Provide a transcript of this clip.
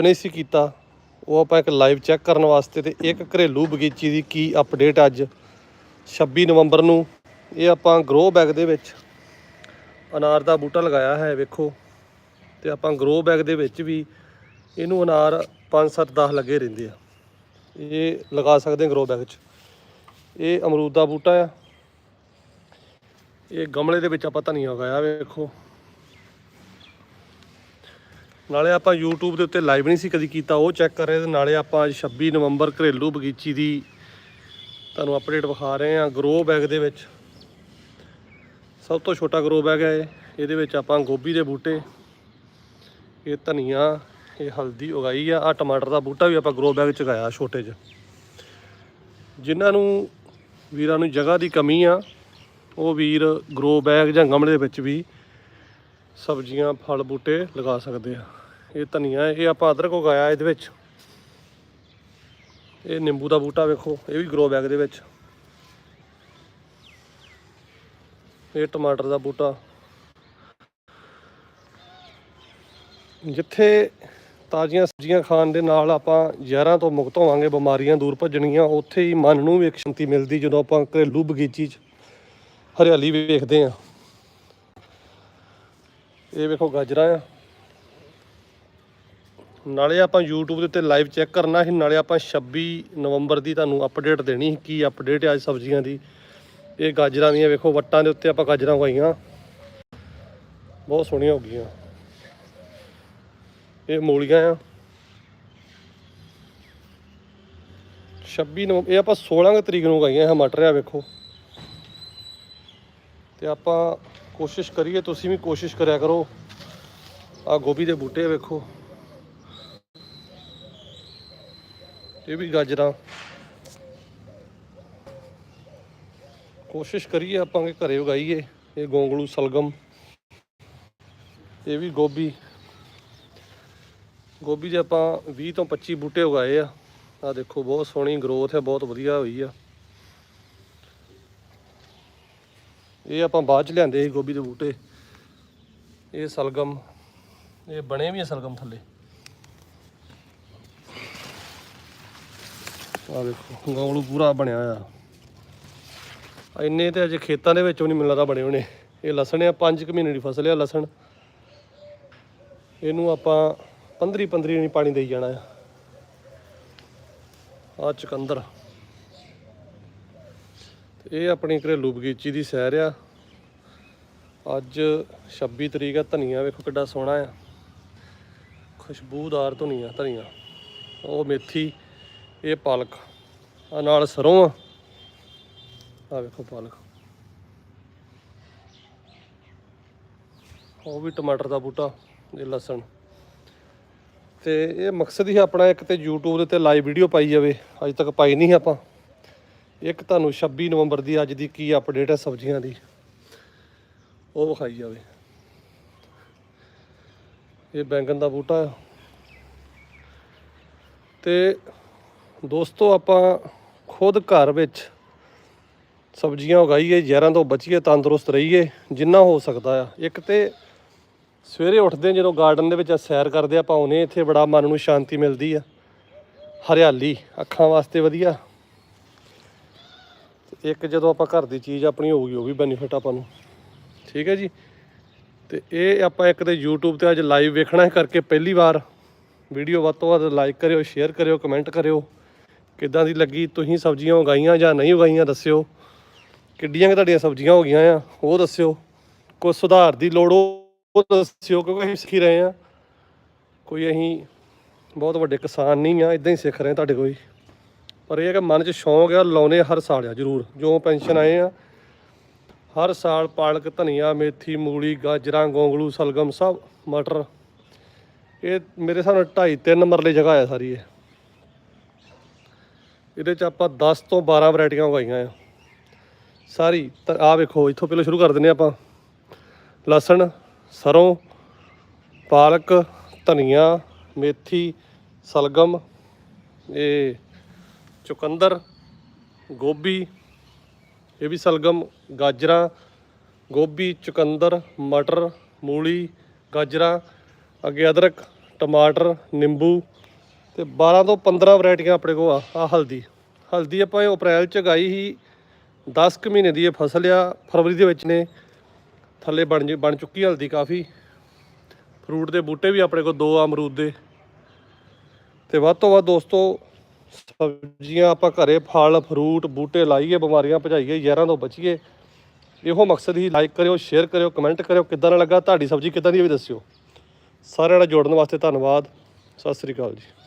ਨਹੀਂ ਸੀ ਕੀਤਾ। ਉਹ ਆਪਾਂ ਇੱਕ ਲਾਈਵ ਚੈੱਕ ਕਰਨ ਵਾਸਤੇ ਤੇ ਇੱਕ ਘਰੇਲੂ ਬਗੀਚੀ ਦੀ ਕੀ ਅਪਡੇਟ ਅੱਜ 26 ਨਵੰਬਰ ਨੂੰ। ਇਹ ਆਪਾਂ ਗਰੋ ਬੈਗ ਦੇ ਵਿੱਚ ਅਨਾਰ ਦਾ ਬੂਟਾ ਲਗਾਇਆ ਹੈ, ਵੇਖੋ। ਤੇ ਆਪਾਂ ਗਰੋ ਬੈਗ ਦੇ ਵਿੱਚ ਵੀ ਇਹਨੂੰ ਅਨਾਰ 5 7 10 ਲੱਗੇ ਰਹਿੰਦੇ ਆ। ਇਹ ਲਗਾ ਸਕਦੇ ਹਾਂ ਗਰੋ ਬੈਗ 'ਚ। ਇਹ ਅਮਰੂਦ ਦਾ ਬੂਟਾ ਆ। ਇਹ ਗਮਲੇ ਦੇ ਵਿੱਚ ਆਪਾਂ ਧਨੀਆ ਉਗਾਇਆ, ਵੇਖੋ। ਨਾਲੇ ਆਪਾਂ YouTube ਦੇ ਉੱਤੇ ਲਾਈਵ ਨਹੀਂ ਸੀ ਕਦੀ ਕੀਤਾ, ਉਹ ਚੈੱਕ ਕਰ ਰਹੇ ਤੇ ਨਾਲੇ ਆਪਾਂ ਅੱਜ 26 ਨਵੰਬਰ ਘਰੇਲੂ ਬਗੀਚੀ ਦੀ ਤੁਹਾਨੂੰ ਅਪਡੇਟ ਵਿਖਾ ਰਹੇ ਹਾਂ ਗਰੋ ਬੈਗ ਦੇ ਵਿੱਚ। ਸਭ ਤੋਂ ਛੋਟਾ ਗਰੋ ਬੈਗ ਹੈ ਇਹਦੇ ਵਿੱਚ ਆਪਾਂ ਗੋਭੀ ਦੇ ਬੂਟੇ, ਇਹ ਧਨੀਆ, ਇਹ ਹਲਦੀ ਉਗਾਈ ਆ। ਆ ਟਮਾਟਰ ਦਾ ਬੂਟਾ ਵੀ ਆਪਾਂ ਗਰੋ ਬੈਗ ਚ ਗਾਇਆ ਛੋਟੇ 'ਚ। ਜਿਨ੍ਹਾਂ ਨੂੰ ਵੀਰਾਂ ਨੂੰ ਜਗ੍ਹਾ ਦੀ ਕਮੀ ਆ, ਉਹ ਵੀਰ ਗਰੋ ਬੈਗ ਜਾਂ ਗਮਲੇ ਦੇ ਵਿੱਚ ਵੀ ਸਬਜ਼ੀਆਂ, ਫਲ ਬੂਟੇ ਲਗਾ ਸਕਦੇ ਆ। ਇਹ ਧਨੀਆ, ਇਹ ਆਪਾਂ ਅਦਰਕ ਉਗਾਇਆ ਇਹਦੇ ਵਿੱਚ। ਇਹ ਨਿੰਬੂ ਦਾ ਬੂਟਾ ਵੇਖੋ, ਇਹ ਵੀ ਗਰੋ ਬੈਗ ਦੇ ਵਿੱਚ। ਇਹ ਟਮਾਟਰ ਦਾ ਬੂਟਾ। ਜਿੱਥੇ ਤਾਜ਼ੀਆਂ ਸਬਜ਼ੀਆਂ ਖਾਣ ਦੇ ਨਾਲ ਆਪਾਂ ਜ਼ਹਿਰਾਂ ਤੋਂ ਮੁਕਤ ਹੋਵਾਂਗੇ, ਬਿਮਾਰੀਆਂ ਦੂਰ ਭੱਜਣੀਆਂ ਉੱਥੇ ਹੀ ਮਨ ਨੂੰ ਵੀ ਇੱਕ ਸ਼ਾਂਤੀ ਮਿਲਦੀ ਜਦੋਂ ਆਪਾਂ ਘਰੇਲੂ ਬਗੀਚੀ 'ਚ ਹਰਿਆਲੀ ਵੇਖਦੇ ਆ ਇਹ ਵੇਖੋ ਗਾਜਰਾਂ ਆ। ਨਾਲੇ ਆਪਾਂ YouTube ਦੇ ਉੱਤੇ ਲਾਈਵ ਚੈੱਕ ਕਰਨਾ ਸੀ, ਨਾਲੇ ਆਪਾਂ 26 ਨਵੰਬਰ ਦੀ ਤੁਹਾਨੂੰ ਅਪਡੇਟ ਦੇਣੀ ਸੀ, ਕੀ ਅਪਡੇਟ ਹੈ ਅੱਜ ਸਬਜ਼ੀਆਂ ਦੀ। ਇਹ ਗਾਜਰਾਂ ਦੀਆਂ ਵੇਖੋ, ਵੱਟਾਂ ਦੇ ਉੱਤੇ ਆਪਾਂ ਗਾਜਰਾਂ ਉਗਾਈਆਂ। ਬਹੁਤ ਸੋਹਣੀਆਂ ਹੋ ਗਈਆਂ। ਇਹ ਮੂਲੀਆਂ ਆ। 26 ਨੂੰ ਇਹ ਆਪਾਂ 16 ਤਰੀਕ ਨੂੰ ਉਗਾਈਆਂ ਇਹ ਮਟਰ ਆ, ਵੇਖੋ। ਤੇ ਆਪਾਂ ਕੋਸ਼ਿਸ਼ ਕਰੀਏ, ਤੁਸੀਂ ਵੀ ਕੋਸ਼ਿਸ਼ ਕਰਿਆ ਕਰੋ। ਆ ਗੋਭੀ ਦੇ ਬੂਟੇ ਵੇਖੋ। ਇਹ ਵੀ ਗਾਜਰਾਂ। ਕੋਸ਼ਿਸ਼ ਕਰੀਏ ਆਪਾਂ ਕਿ ਘਰੇ ਉਗਾਈਏ, ਇਹ ਗੋਂਗਲੂ ਸਲਗਮ। ਇਹ ਵੀ ਗੋਭੀ। ਗੋਭੀ ਦੇ ਆਪਾਂ 20 ਤੋਂ 25 ਬੂਟੇ ਉਗਾਏ ਆ। ਆ ਦੇਖੋ, ਬਹੁਤ ਸੋਹਣੀ ਗਰੋਥ ਹੈ, ਬਹੁਤ ਵਧੀਆ ਹੋਈ ਆ। ਇਹ ਆਪਾਂ ਬਾਅਦ ਚ ਲਿਆਂਦੇ ਸੀ ਗੋਭੀ ਦੇ ਬੂਟੇ। ਇਹ ਸਲਗਮ, ਇਹ ਬਣੇ ਵੀ ਆ ਸਲਗਮ ਥੱਲੇ। ਆ ਦੇਖੋ, ਗੋਲੂ ਪੂਰਾ ਬਣਿਆ ਆ ਇੰਨੇ ਤੇ ਅਜੇ ਖੇਤਾਂ ਦੇ ਵਿੱਚੋਂ ਨਹੀਂ ਮਿਲਦਾ ਬਣੇ ਹੋਣੇ। ਇਹ ਲਸਣ ਆ 5 ਕੁ ਮਹੀਨੇ ਦੀ ਫਸਲ ਆ ਲਸਣ। ਇਹਨੂੰ ਆਪਾਂ 15 15 ਨਹੀਂ ਪਾਣੀ ਦੇਈ ਜਾਣਾ ਆ। ਆ ਚੁਕੰਦਰ। ਇਹ ਆਪਣੀ ਘਰੇਲੂ ਬਗੀਚੀ ਦੀ ਸੈਰ ਆ। ਅੱਜ 26 ਤਰੀਕ ਆ, ਧਨੀਆ ਵੇਖੋ ਕਿੱਡਾ ਸੋਹਣਾ ਆ। ਖੁਸ਼ਬੂਦਾਰ ਧਨੀਆ ਧਨੀਆ। ਉਹ ਮੇਥੀ, ਇਹ ਪਾਲਕ। ਆ ਨਾਲ ਸਰੋਂ ਆ। ਆ ਵੇਖੋ ਪਾਲਕ। ਉਹ ਵੀ ਟਮਾਟਰ ਦਾ ਬੂਟਾ, ਇਹ ਲਸਣ। ਤੇ ਇਹ ਮਕਸਦ ਹੀ ਆਪਣਾ ਇੱਕ ਤੇ YouTube ਦੇ ਉੱਤੇ ਲਾਈਵ ਵੀਡੀਓ ਪਾਈ ਜਾਵੇ। ਅੱਜ ਤੱਕ ਪਾਈ ਨਹੀਂ ਆਪਾਂ। ਇੱਕ ਤੁਹਾਨੂੰ 26 ਨਵੰਬਰ ਦੀ ਅੱਜ ਦੀ ਕੀ ਅਪਡੇਟ ਹੈ ਸਬਜ਼ੀਆਂ ਦੀ? ਉਹ ਵਿਖਾਈ ਜਾਵੇ। ਇਹ ਬੈਂਗਣ ਦਾ ਬੂਟਾ ਆ। ਤੇ ਦੋਸਤੋ, ਆਪਾਂ ਖੁਦ ਘਰ ਵਿੱਚ ਸਬਜ਼ੀਆਂ ਉਗਾਈਏ, ਜ਼ਹਿਰਾਂ ਤੋਂ ਬਚੀਏ, ਤੰਦਰੁਸਤ ਰਹੀਏ, ਜਿੰਨਾ ਹੋ ਸਕਦਾ ਆ। ਇੱਕ ਤੇ ਸਵੇਰੇ ਉੱਠਦੇ ਜਦੋਂ ਗਾਰਡਨ ਦੇ ਵਿੱਚ ਸੈਰ ਕਰਦੇ ਆਪਾਂ ਆਉਨੇ ਇੱਥੇ ਬੜਾ ਮਨ ਨੂੰ ਸ਼ਾਂਤੀ ਮਿਲਦੀ ਆ। ਹਰਿਆਲੀ, ਅੱਖਾਂ ਵਾਸਤੇ ਵਧੀਆ। ਇੱਕ ਜਦੋਂ ਆਪਾਂ ਘਰ ਦੀ ਚੀਜ਼ ਆਪਣੀ ਹੋਊਗੀ ਉਹ ਵੀ ਬੈਨੀਫਿਟ ਆਪਾਂ ਨੂੰ। ਠੀਕ ਹੈ ਜੀ? ਤੇ ਇਹ ਆਪਾਂ ਇੱਕ ਤੇ YouTube ਤੇ ਅੱਜ ਲਾਈਵ ਵੇਖਣਾ ਹੈ ਕਰਕੇ ਪਹਿਲੀ ਵਾਰ। ਵੀਡੀਓ ਵੱਧ ਤੋਂ ਵੱਧ ਲਾਈਕ ਕਰਿਓ ਸ਼ੇਅਰ ਕਰਿਓ ਕਮੈਂਟ ਕਰਿਓ। ਕਿੱਦਾਂ ਦੀ ਲੱਗੀ? ਤੁਸੀਂ ਸਬਜ਼ੀਆਂ ਉਗਾਈਆਂ ਜਾਂ ਨਹੀਂ ਉਗਾਈਆਂ, ਦੱਸਿਓ। ਕਿੱਡੀਆਂ ਕੁ ਤੁਹਾਡੀਆਂ ਸਬਜ਼ੀਆਂ ਹੋ ਗਈਆਂ ਆ, ਉਹ ਦੱਸਿਓ। ਕੋਈ ਸੁਧਾਰ ਦੀ ਲੋੜ ਉਹ ਦੱਸਿਓ, ਕਿਉਂਕਿ ਅਸੀਂ ਸਿੱਖ ਰਹੇ ਆ। ਕੋਈ ਅਸੀਂ ਬਹੁਤ ਵੱਡੇ ਕਿਸਾਨ ਨਹੀਂ ਆ ਇਦਾਂ ਹੀ ਸਿੱਖ ਰਹੇ ਤੁਹਾਡੇ ਕੋਈ। ਪਰ ਇਹ ਹੈ ਕਿ ਮਨ 'ਚ ਸ਼ੌਂਕ ਆ ਲਾਉਨੇ ਹਰ ਸਾਲ ਆ, ਜ਼ਰੂਰ। ਜੋ ਪੈਨਸ਼ਨ ਆਏ ਆ, ਹਰ ਸਾਲ ਪਾਲਕ, ਧਨੀਆ, ਮੇਥੀ, ਮੂਲੀ, ਗਾਜਰਾਂ, ਗੋਂਗਲੂ, ਸਲਗਮ ਸਭ, ਮਟਰ। ਇਹ ਮੇਰੇ ਹਿਸਾਬ ਨਾਲ ਢਾਈ ਤਿੰਨ ਮਰਲੇ ਜਗ੍ਹਾ ਆ ਸਾਰੀ ਇਹ। ਇਹਦੇ 'ਚ ਆਪਾਂ 10 ਤੋਂ 12 ਵੈਰਾਈਟੀਆਂ ਉਗਾਈਆਂ ਆ। ਸਾਰੀ ਆ ਵੇਖੋ, ਇੱਥੋਂ ਪਹਿਲਾਂ ਸ਼ੁਰੂ ਕਰ ਦਿੰਦੇ ਹਾਂ ਆਪਾਂ। ਲਸਣ, ਸਰੋਂ, ਪਾਲਕ, ਧਨੀਆ, ਮੇਥੀ, ਸਲਗਮ, ਇਹ ਚੁਕੰਦਰ, ਗੋਭੀ, ਇਹ ਵੀ ਸਲਗਮ, ਗਾਜਰਾਂ, ਗੋਭੀ, ਚੁਕੰਦਰ, ਮਟਰ, ਮੂਲੀ, ਗਾਜਰਾਂ, ਅੱਗੇ ਅਦਰਕ, ਟਮਾਟਰ, ਨਿੰਬੂ ਤੇ 12 ਤੋਂ 15 ਵੈਰਾਈਟੀਆਂ ਆਪਣੇ ਕੋਲ ਆ ਆ ਹਲਦੀ। ਹਲਦੀ ਆਪਾਂ ਇਹ ਅਪ੍ਰੈਲ ਚ ਗਾਈ ਸੀ 10 ਕੁ ਮਹੀਨੇ ਦੀ ਇਹ ਫਸਲ ਆ, ਫਰਵਰੀ ਦੇ ਵਿੱਚ ਨੇ, ਥੱਲੇ ਬਣ ਜੇ, ਬਣ ਚੁੱਕੀ ਹਲਦੀ ਕਾਫੀ। ਫਰੂਟ ਦੇ ਬੂਟੇ ਵੀ ਆਪਣੇ ਕੋਲ ਦੋ ਆ ਅਮਰੂਦ ਦੇ। ਤੇ ਵੱਧ ਤੋਂ ਵੱਧ ਦੋਸਤੋ ਸਬਜ਼ੀਆਂ ਆਪਾਂ ਘਰੇ ਫਲ ਫਰੂਟ ਬੂਟੇ ਲਾਈਏ, ਬਿਮਾਰੀਆਂ ਭਜਾਈਏ, ਜ਼ਹਿਰਾਂ ਤੋਂ ਬਚੀਏ, ਇਹੋ ਮਕਸਦ ਹੀ ਲਾਈਕ ਕਰਿਓ ਸ਼ੇਅਰ ਕਰਿਓ ਕਮੈਂਟ ਕਰਿਓ, ਕਿੱਦਾਂ ਦਾ ਲੱਗਾ, ਤੁਹਾਡੀ ਸਬਜ਼ੀ ਕਿੱਦਾਂ ਦੀ ਹੈ ਵੀ ਦੱਸਿਓ। ਸਾਰਿਆਂ ਨਾਲ ਜੋੜਨ ਵਾਸਤੇ ਧੰਨਵਾਦ। ਸਤਿ ਸ੍ਰੀ ਅਕਾਲ ਜੀ।